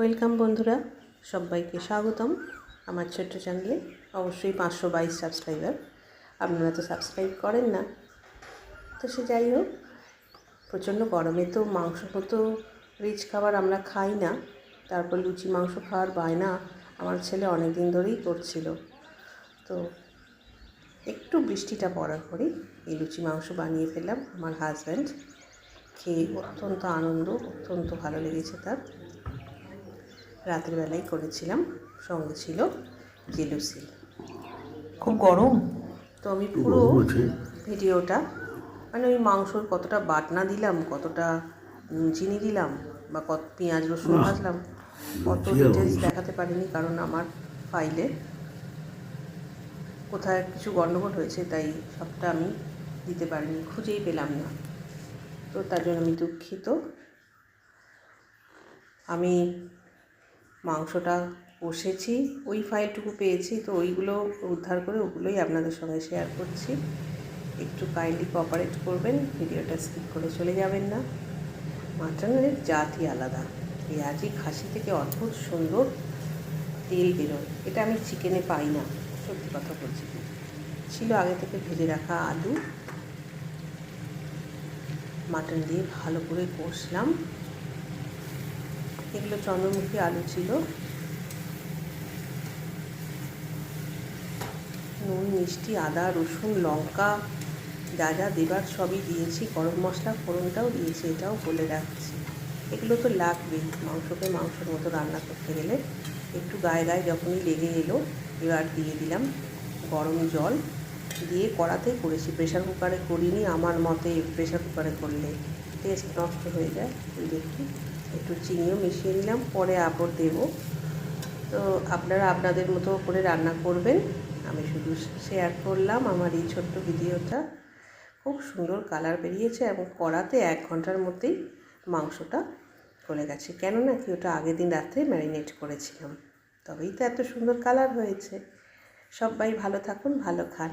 Welcome বন্ধুরা, সবাইকে স্বাগতম আমার ছোট্ট চ্যানেলে, অবশ্যই পাঁচশো বাইশ সাবস্ক্রাইবার। আপনারা তো সাবস্ক্রাইব করেন না। তো সে যাই হোক, প্রচণ্ড গরমে তো মাংস মতো রিচ খাবার আমরা খাই না, তারপর লুচি মাংস খাওয়ার বায়না আমার ছেলে অনেক দিন ধরেই করছিল। তো একটু বৃষ্টিটা পড়ার পরেই এই লুচি মাংস বানিয়ে ফেললাম আমার হাজব্যান্ড খেয়ে অত্যন্ত আনন্দ, অত্যন্ত ভালো লেগেছে তার। রাতের বেলায় করেছিলাম সঙ্গে ছিল জেলুসি খুব গরম? তো আমি পুরো ভিডিওটা মানে ওই মাংসর কতটা বাটনা দিলাম কতটা চিনি দিলাম বা কত পেঁয়াজ রসুন ভাজলাম কত ডিটেলস দেখাতে পারিনি কারণ আমার ফাইলে কোথায় কিছু গণ্ডগোল হয়েছে তাই সবটা আমি দিতে পারিনি খুঁজেই পেলাম না। তো তার জন্য আমি দুঃখিত। আমি মাংসটা কষেছি, ওই ফাইলটুকু পেয়েছি, তো ওইগুলো উদ্ধার করে ওগুলোই আপনাদের সঙ্গে শেয়ার করছি। একটু কাইন্ডলি কোঅপারেট করবেন, ভিডিওটা স্কিপ করে চলে যাবেন না। মাটনের জাতই আলাদা, পেঁয়াজি খাসি থেকে অদ্ভুত সুন্দর তেল বেরোয়, এটা আমি চিকেনে পাই না, সত্যি কথা বলছি। ছিল আগে থেকে ভেজে রাখা আলু। মাটন দিয়ে ভালো করে কষলাম। এগুলো চন্দ্রমুখী আলু ছিল। নুন, মিষ্টি, আদা, রসুন, লঙ্কা, যা যা দেবার সবই দিয়েছি। গরম মশলা, ফোড়নটাও দিয়েছি, এটাও বলে রাখছি। এগুলো তো লাগবেই মাংসকে মাংসের মতো রান্না করতে গেলে। একটু গায়ে গায়ে যখনই লেগে এলো, এবার দিয়ে দিলাম গরম জল। দিয়ে কড়াতেই করেছি। প্রেশার কুকারে করিনি, আমার মতে প্রেশার কুকারে করলে টেস্ট নষ্ট হয়ে যায়। দেখি। একটু চিনিও মিশিয়ে নিলাম, পরে আবার দেবো। তো আপনারা আপনাদের মতো করে রান্না করবেন। আমি শুধু শেয়ার করলাম আমার এই ছোট্ট ভিডিওটা। খুব সুন্দর কালার বেরিয়েছে এবং কড়াতে এক ঘণ্টার মধ্যেই মাংসটা গলে গেছে। কেননা কি ওটা আগের দিন রাত্রে ম্যারিনেট করেছিলাম। তবেই তো এত সুন্দর কালার হয়েছে। সবাই ভালো থাকুন, ভালো খান।